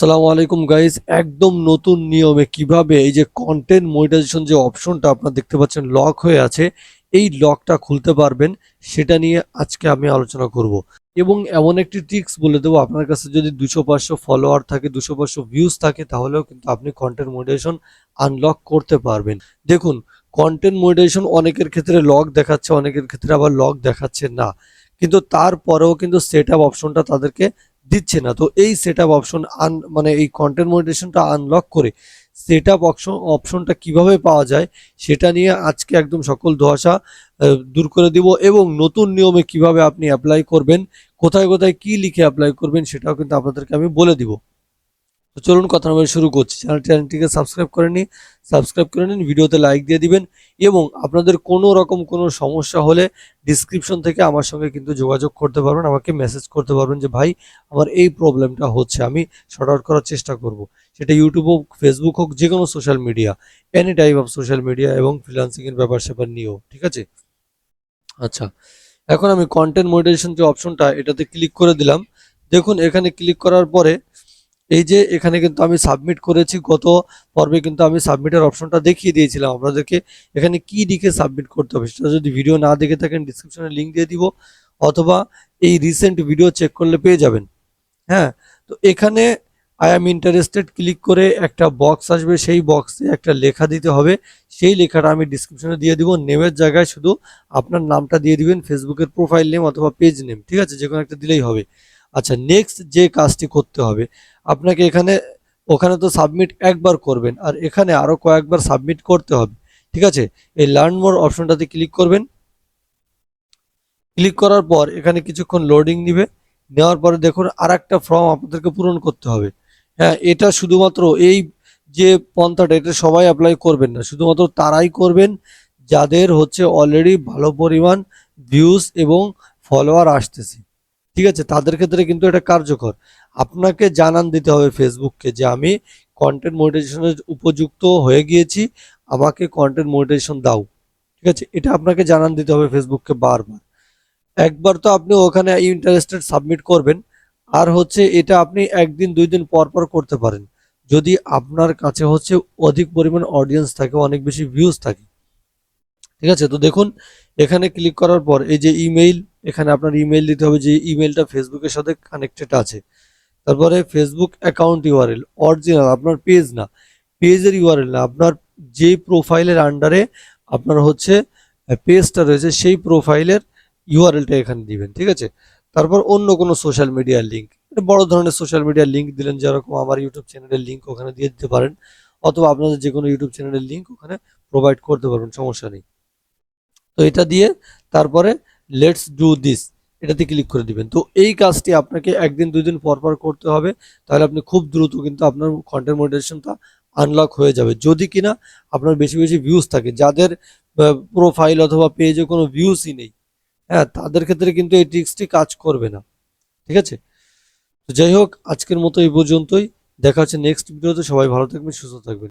আসসালামু আলাইকুম গাইজ একদম নতুন নিয়মে কীভাবে এই যে কন্টেন্ট মনিটাইজেশন যে অপশনটা আপনারা দেখতে পাচ্ছেন লক হয়ে আছে, এই লকটা খুলতে পারবেন, সেটা নিয়ে আজকে আমি আলোচনা করব। এবং এমন একটি ট্রিক্স বলে দেবো, আপনার কাছে যদি দুশো পাঁচশো ফলোয়ার থাকে, দুশো পাঁচশো ভিউজ থাকে, তাহলেও কিন্তু আপনি কন্টেন্ট মনিটাইজেশন আনলক করতে পারবেন। দেখুন কন্টেন্ট মনিটাইজেশন অনেকের ক্ষেত্রে লক দেখাচ্ছে, অনেকের ক্ষেত্রে আবার লক দেখাচ্ছে না। কিন্তু তারপরেও কিন্তু সেট আপ অপশনটা তাদেরকে দিচ্ছে না। তো এই সেট আপ অপশন আন মানে এই কন্টেন্ট মনিটাইজেশনটা আনলক করে সেট আপ অপশন অপশনটা কীভাবে পাওয়া যায় সেটা নিয়ে আজকে একদম সকল ধোয়াশা দূর করে দিব এবং নতুন নিয়মে কীভাবে আপনি অ্যাপ্লাই করবেন, কোথায় কোথায় কি লিখে অ্যাপ্লাই করবেন সেটাও কিন্তু আপনাদেরকে আমি বলে দিব। তো চলুন কথা আমি শুরু করছি। চ্যানেল চ্যানেলটিকে সাবস্ক্রাইব করে নিন সাবস্ক্রাইব করে নিন, ভিডিওতে লাইক দিয়ে দিবেন এবং আপনাদের কোনো রকম কোনো সমস্যা হলে ডিসক্রিপশন থেকে আমার সঙ্গে কিন্তু যোগাযোগ করতে পারবেন, আমাকে মেসেজ করতে পারবেন যে, ভাই, আমার এই প্রবলেমটা হচ্ছে, আমি শর্ট আউট করার চেষ্টা করব। সেটা ইউটিউব হোক ফেসবুক হোক যে কোনো social media any type of social media এবং ফ্রিলান্সিংয়ের ব্যাপার স্যাপার নিয়েও, ঠিক আছে? আচ্ছা এখন আমি কন্টেন্ট মনিটাইজেশন যে অপশনটা এটাতে ক্লিক করে দিলাম। দেখুন, এখানে ক্লিক করার পরে এই যে এখানে কিন্তু আমি সাবমিট করেছি, গত পর্বে কিন্তু আমি সাবমিটের অপশনটা দেখিয়ে দিয়েছিলাম আপনাদেরকে। এখানে কি লিখে সাবমিট করতে হবে সেটা যদি ভিডিও না দেখে থাকেন ডিসক্রিপশনে লিঙ্ক দিয়ে দিব, অথবা এই রিসেন্ট ভিডিও চেক করলে পেয়ে যাবেন। হ্যাঁ তো এখানে আই এম ইন্টারেস্টেড ক্লিক করে একটা বক্স আসবে, সেই বক্সে একটা লেখা দিতে হবে। সেই লেখাটা আমি ডিসক্রিপশনে দিয়ে দিব নেমের জায়গায় শুধু আপনার নামটা দিয়ে দিবেন ফেসবুকের প্রোফাইল নেম অথবা পেজ নেম ঠিক আছে? যে কোনো একটা দিলেই হবে। আচ্ছা নেক্সট যে কাজটি করতে হবে, আপনাকে এখানে, ওখানে তো সাবমিট একবার করবেন, আর এখানে আরও কয়েকবার সাবমিট করতে হবে, ঠিক আছে? এই লার্ন মোর অপশনটাতে ক্লিক করবেন। ক্লিক করার পর এখানে কিছুক্ষণ লোডিং নিবে, নেওয়ার পরে দেখুন আর একটা ফর্ম আপনাদেরকে পূরণ করতে হবে। হ্যাঁ এটা শুধুমাত্র এই যে পন্থাটা, এটা সবাই অ্যাপ্লাই করবেন না, শুধুমাত্র তারাই করবেন, যাদের হচ্ছে অলরেডি ভালো পরিমাণ ভিউজ এবং ফলোয়ার আসতেছে। ঠিক আছে? তাদের ক্ষেত্রে কিন্তু এটা কার্যকর। আপনাকে জানান দিতে হবে ফেসবুককে যে আমি কন্টেন্ট মনিটাইজেশনের উপযুক্ত হয়ে গিয়েছি, আমাকে কন্টেন্ট মনিটাইজেশন দাও। ঠিক আছে? এটা আপনাকে জানান দিতে হবে ফেসবুককে বারবার। একবার তো আপনি ওখানে ইন্টারেস্টেড সাবমিট করবেন, আর হচ্ছে এটা আপনি একদিন, দুই দিন পর পর করতে পারেন। যদি আপনার কাছে হচ্ছে অধিক পরিমাণ অডিয়েন্স থাকে, অনেক বেশি ভিউজ থাকে। ঠিক আছে? তো দেখুন, এখানে ক্লিক করার পর এই যে ইমেইল এখানে আপনার ইমেল দিতে হবে যে ইমেলটা ফেসবুকের সাথে কানেক্টেড আছে। তারপরে ফেসবুক অ্যাকাউন্ট ইউআরএল অরিজিনাল আপনার পেজ না পেজের ইউআরএল না, আপনার যে প্রোফাইলের আন্ডারে আপনার হচ্ছে পেজটা রয়েছে, সেই প্রোফাইলের ইউআরএলটা এখানে দিবেন, ঠিক আছে? তারপর অন্য কোনো সোশ্যাল মিডিয়ার লিঙ্ক বড় ধরনের সোশ্যাল মিডিয়ার লিঙ্ক দিলেন, যেরকম আমার ইউটিউব চ্যানেলের লিঙ্ক ওখানে দিয়ে দিতে পারেন, অথবা আপনাদের যে কোনো ইউটিউব চ্যানেলের লিঙ্ক ওখানে প্রোভাইড করতে পারবেন, সমস্যা নেই। তো এটা দিয়ে তারপরে লেটস ডু দিস এটাতে ক্লিক করে দিবেন। তো এই কাজটি আপনাকে একদিন দুই দিন পর পর করতে হবে। তাহলে আপনি খুব দ্রুত কিন্তু আপনার কন্টেন্ট মনিটাইজেশনটা আনলক হয়ে যাবে। যদি কিনা আপনার বেশি বেশি ভিউজ থাকে, যাদের প্রোফাইল অথবা পেজে কোনো ভিউজই নেই হ্যাঁ তাদের ক্ষেত্রে কিন্তু এই ট্রিক্সটি কাজ করবে না। ঠিক আছে? তো যাই হোক, আজকের মতো এই পর্যন্তই। দেখা হচ্ছে নেক্সট ভিডিওতে সবাই ভালো থাকবেন, সুস্থ থাকবেন।